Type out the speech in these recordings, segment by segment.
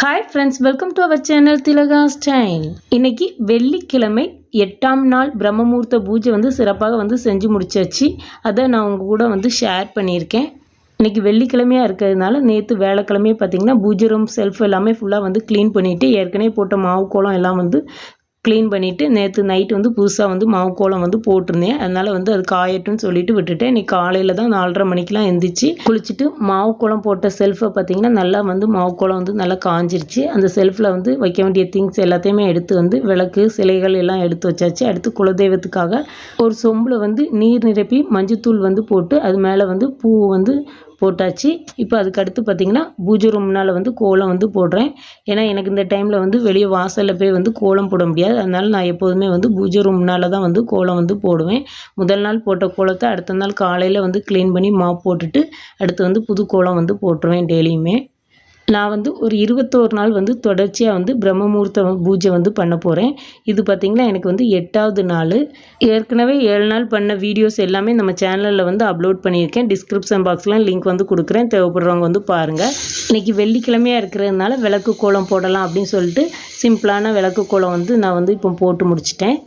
Hi friends welcome to our channel Thilaka style இன்னைக்கு வெள்ளிக்கிழமை எட்டாம் நாள் பிரம்மமூர்த்த பூஜை வந்து சிறப்பாக வந்து செஞ்சு முடிச்சாச்சு. அதை நான் உங்கள் கூட வந்து ஷேர் பண்ணியிருக்கேன். இன்றைக்கி வெள்ளிக்கிழமையாக இருக்கிறதுனால நேற்று வேலைக்கிழமையே பார்த்திங்கன்னா பூஜை ரூம் செல்ஃப் எல்லாமே ஃபுல்லாக வந்து க்ளீன் பண்ணிவிட்டு ஏற்கனவே போட்ட மாவு கோலம் எல்லாம் வந்து க்ளீன் பண்ணிவிட்டு நேற்று நைட் வந்து புதுசாக வந்து மாவு கோலம் வந்து போட்டிருந்தேன். அதனால் வந்து அது காயட்டும்னு சொல்லிட்டு விட்டுட்டேன். இன்றைக்கி காலையில் தான் நாலரை மணிக்கெலாம் எந்திரிச்சு குளிச்சுட்டு மாவு கோலம் போட்ட செல்ஃபை பார்த்திங்கன்னா நல்லா வந்து மாவு கோலம் வந்து நல்லா காஞ்சிருச்சு. அந்த செல்ஃபில் வந்து வைக்க வேண்டிய திங்ஸ் எல்லாத்தையுமே எடுத்து வந்து விளக்கு சிலைகள் எல்லாம் எடுத்து வச்சாச்சு. அடுத்து குலதெய்வத்துக்காக ஒரு சொம்பில் வந்து நீர் நிரப்பி மஞ்சத்தூள் வந்து போட்டு அது மேலே வந்து பூ வந்து போட்டாச்சு. இப்போ அதுக்கடுத்து பார்த்தீங்கன்னா பார்த்திங்கன்னா பூஜை ரூம்னால் வந்து கோலம் வந்து போடுறேன். ஏன்னா எனக்கு இந்த டைமில் வந்து வெளியே வாசலில் போய் வந்து கோலம் போட முடியாது. அதனால் நான் எப்போதுமே வந்து பூஜை ரூம்னால தான் வந்து கோலம் வந்து போடுவேன். முதல் நாள் போட்ட கோலத்தை அடுத்த நாள் காலையில் வந்து க்ளீன் பண்ணி மாப் போட்டுட்டு அடுத்து வந்து புது கோலம் வந்து போட்டுருவேன் டெய்லியுமே. நான் வந்து ஒரு இருபத்தோரு நாள் வந்து தொடர்ச்சியாக வந்து பிரம்மமூர்த்த பூஜை வந்து பண்ண போகிறேன் இது பார்த்திங்கன்னா எனக்கு வந்து எட்டாவது நாள். ஏற்கனவே ஏழு நாள் பண்ண வீடியோஸ் எல்லாமே நம்ம சேனலில் வந்து அப்லோட் பண்ணியிருக்கேன். டிஸ்கிரிப்ஷன் பாக்ஸ்லாம் லிங்க் வந்து கொடுக்குறேன். தேவைப்படுறவங்க வந்து பாருங்கள் இன்றைக்கி வெள்ளிக்கிழமையாக இருக்கிறதுனால விளக்கு கோலம் போடலாம் அப்படின்னு சொல்லிட்டு சிம்பிளான விளக்கு கோலம் வந்து நான் வந்து இப்போ போட்டு முடிச்சிட்டேன்.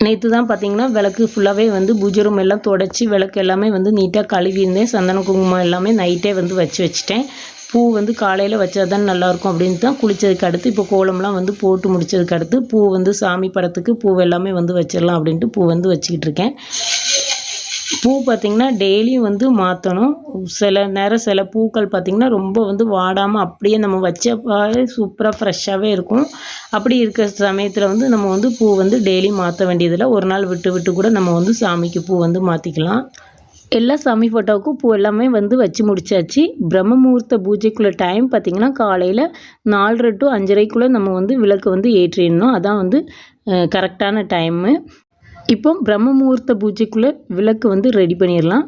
நேற்று தான் பார்த்தீங்கன்னா விளக்கு ஃபுல்லாகவே வந்து பூஜை ரூம் எல்லாம் தொடச்சி விளக்கு எல்லாமே வந்து நீட்டாக கழுவியிருந்தேன். சந்தன குங்குமம் எல்லாமே நைட்டே வந்து வச்சு வச்சுட்டேன். பூ வந்து காலையில் வச்சா தான் நல்லாயிருக்கும் அப்படின்னு தான் குளித்ததுக்கு அடுத்து இப்போ கோலம்லாம் வந்து போட்டு முடித்ததுக்கு அடுத்து பூ வந்து சாமி படத்துக்கு பூ எல்லாமே வந்து வச்சிடலாம் அப்படின்ட்டு பூ வந்து வச்சுக்கிட்டு இருக்கேன். பூ பார்த்திங்கன்னா டெய்லியும் வந்து மாற்றணும் சில நேரம் சில பூக்கள் பார்த்திங்கன்னா ரொம்ப வந்து வாடாமல் அப்படியே நம்ம வச்சப்பாவே சூப்பராக ஃப்ரெஷ்ஷாகவே இருக்கும். அப்படி இருக்கிற சமயத்தில் வந்து நம்ம வந்து பூ வந்து டெய்லி மாற்ற வேண்டியதில்லை. ஒரு நாள் விட்டு விட்டு கூட நம்ம வந்து சாமிக்கு பூ வந்து மாற்றிக்கலாம் எல்லா சாமி ஃபோட்டோவுக்கும் பூ எல்லாமே வந்து வச்சு முடிச்சாச்சு. பிரம்ம முகூர்த்த பூஜைக்குள்ளே டைம் பார்த்திங்கன்னா காலையில் நாலரை டு அஞ்சரைக்குள்ளே நம்ம வந்து விளக்கு வந்து ஏற்றிடணும். அதான் வந்து கரெக்டான டைமு இப்போ பிரம்ம முகூர்த்த பூஜைக்குள்ளே விளக்கு வந்து ரெடி பண்ணிடலாம்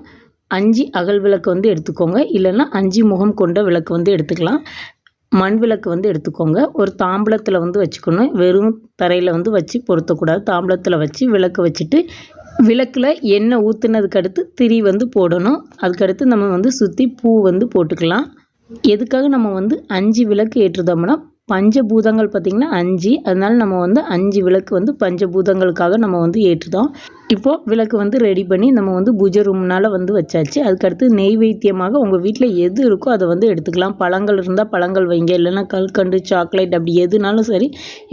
அஞ்சு அகல் விளக்கு வந்து எடுத்துக்கோங்க. இல்லைன்னா அஞ்சு முகம் கொண்ட விளக்கு வந்து எடுத்துக்கலாம். மண் விளக்கு வந்து எடுத்துக்கோங்க. ஒரு தாம்பளத்தில் வந்து வச்சுக்கணும். வெறும் தரையில் வந்து வச்சு பொருத்தக்கூடாது. தாம்பளத்தில் வச்சு விளக்கு வச்சுட்டு விளக்கில் எண்ணெய் ஊற்றுனதுக்கு அடுத்து திரி வந்து போடணும். அதுக்கடுத்து நம்ம வந்து சுற்றி பூ வந்து போட்டுக்கலாம். எதுக்காக நம்ம வந்து அஞ்சு விளக்கு ஏற்றுதோம்னா பஞ்சபூதங்கள் பார்த்திங்கன்னா அஞ்சு. அதனால நம்ம வந்து அஞ்சு விளக்கு வந்து பஞ்சபூதங்களுக்காக நம்ம வந்து ஏற்றுதோம். இப்போது விளக்கு வந்து ரெடி பண்ணி நம்ம வந்து பூஜை ரூம்னால் வந்து வச்சாச்சு. அதுக்கடுத்து நெய்வேத்தியமாக உங்கள் வீட்டில் எது இருக்கோ அதை வந்து எடுத்துக்கலாம். பழங்கள் இருந்தால் பழங்கள் வைங்க. இல்லைன்னா கல்கண்டு சாக்லேட் அப்படி எதுனாலும் சரி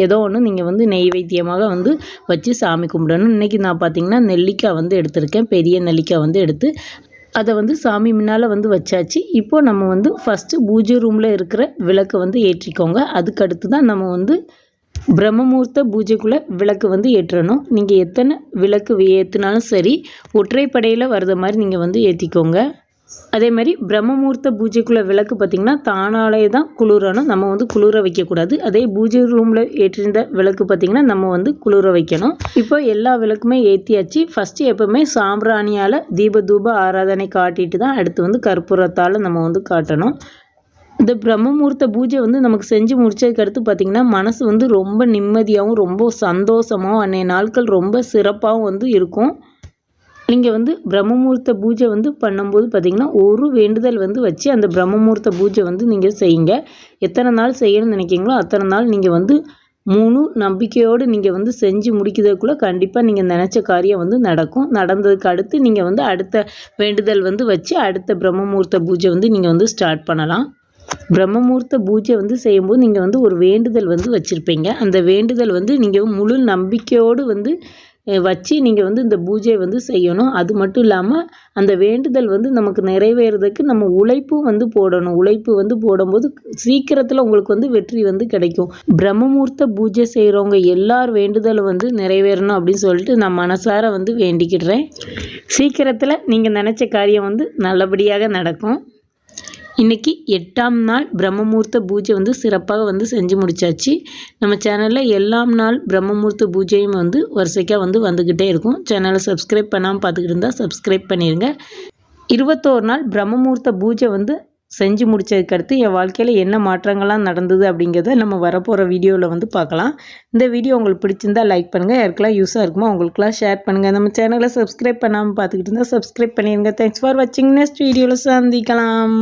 ஏதோ ஒன்று நீங்கள் வந்து நெய்வேத்தியமாக வந்து வச்சு சாமி கும்பிடணும். இன்றைக்கி நான் பார்த்திங்கன்னா நெல்லிக்காய் வந்து எடுத்திருக்கேன். பெரிய நெல்லிக்காய் வந்து எடுத்து அதை வந்து சாமி முன்னால் வந்து வச்சாச்சு. இப்போது நம்ம வந்து ஃபஸ்ட்டு பூஜை ரூமில் இருக்கிற விளக்கை வந்து ஏற்றிக்கோங்க. அதுக்கடுத்து தான் நம்ம வந்து பிரம்மமூர்த்த பூஜைக்குள்ளே விளக்கு வந்து ஏற்றணும். நீங்கள் எத்தனை விளக்கு ஏற்றுனாலும் சரி ஒற்றைப்படையில் வர்ற மாதிரி நீங்கள் வந்து ஏற்றிக்கோங்க அதே மாதிரி பிரம்மமூர்த்த பூஜைக்குள்ளே விளக்கு பார்த்திங்கன்னா தானாலே தான் குளிரணும். நம்ம வந்து குளிர வைக்கக்கூடாது. அதே பூஜை ரூமில் ஏற்றிருந்த விளக்கு பார்த்திங்கன்னா நம்ம வந்து குளிர வைக்கணும். இப்போ எல்லா விளக்குமே ஏற்றியாச்சு ஃபஸ்ட்டு எப்போவுமே சாம்பிராணியால் தீப தூப ஆராதனை காட்டிட்டு தான் அடுத்து வந்து கற்பூரத்தால் நம்ம வந்து காட்டணும். இந்த பிரம்மமூர்த்த பூஜை வந்து நமக்கு செஞ்சு முடிச்சதுக்கு அடுத்து பார்த்திங்கன்னா மனசு வந்து ரொம்ப நிம்மதியாகவும் ரொம்ப சந்தோஷமாகவும் அன்றைய நாட்கள் ரொம்ப சிறப்பாகவும் வந்து இருக்கும். நீங்கள் வந்து பிரம்மமூர்த்த பூஜை வந்து பண்ணும்போது பார்த்திங்கன்னா ஒரு வேண்டுதல் வந்து வச்சு அந்த பிரம்மமூர்த்த பூஜை வந்து நீங்கள் செய்யுங்க. எத்தனை நாள் செய்யணும்னு நினைக்கிங்களோ அத்தனை நாள் நீங்கள் வந்து மூணு நம்பிக்கையோடு நீங்கள் வந்து செஞ்சு முடிக்கிறதுக்குள்ளே கண்டிப்பாக நீங்கள் நினச்ச காரியம் வந்து நடக்கும். நடந்ததுக்கு அடுத்து நீங்கள் வந்து அடுத்த வேண்டுதல் வந்து வச்சு அடுத்த பிரம்மமூர்த்த பூஜை வந்து நீங்கள் வந்து ஸ்டார்ட் பண்ணலாம். பிரம்மமூர்த்த பூஜை வந்து செய்யும்போது நீங்கள் வந்து ஒரு வேண்டுதல் வந்து வச்சுருப்பீங்க. அந்த வேண்டுதல் வந்து நீங்கள் முழு நம்பிக்கையோடு வந்து வச்சு நீங்கள் வந்து இந்த பூஜை வந்து செய்யணும். அது மட்டும் இல்லாமல் அந்த வேண்டுதல் வந்து நமக்கு நிறைவேறதுக்கு நம்ம உழைப்பும் வந்து போடணும். உழைப்பு வந்து போடும்போது சீக்கிரத்தில் உங்களுக்கு வந்து வெற்றி வந்து கிடைக்கும். பிரம்மமூர்த்த பூஜை செய்கிறவங்க எல்லார் வேண்டுதலும் வந்து நிறைவேறணும் அப்படின்னு சொல்லிட்டு நான் மனசார வந்து வேண்டிக்கிடுறேன் சீக்கிரத்தில் நீங்கள் நினச்ச காரியம் வந்து நல்லபடியாக நடக்கும். இன்றைக்கி எட்டாம் நாள் பிரம்மமூர்த்த பூஜை வந்து சிறப்பாக வந்து செஞ்சு முடித்தாச்சு நம்ம சேனலில் எல்லாம் நாள் பிரம்மமூர்த்த பூஜையும் வந்து வரிசைக்காக வந்து வந்துக்கிட்டே இருக்கும். சேனலை சப்ஸ்கிரைப் பண்ணாமல் பார்த்துக்கிட்டு இருந்தால் சப்ஸ்கிரைப் பண்ணிடுங்க இருபத்தோரு நாள் பிரம்மமூர்த்த பூஜை வந்து செஞ்சு முடித்ததுக்கடுத்து என் வாழ்க்கையில் என்ன மாற்றங்கள்லாம் நடந்தது அப்படிங்கிறத நம்ம வரப்போகிற வீடியோவில் வந்து பார்க்கலாம். இந்த வீடியோ உங்களுக்கு பிடிச்சிருந்தால் லைக் பண்ணுங்கள் யாருக்கெல்லாம் யூஸாக இருக்குமோ அவங்களுக்குலாம் ஷேர் பண்ணுங்கள் நம்ம சேனலை சப்ஸ்கிரைப் பண்ணாமல் பார்த்துக்கிட்டு இருந்தால் சப்ஸ்கிரைப் பண்ணிடுங்க தேங்க்ஸ் ஃபார் வாட்சிங் நெக்ஸ்ட் வீடியோவில் சந்திக்கலாம்.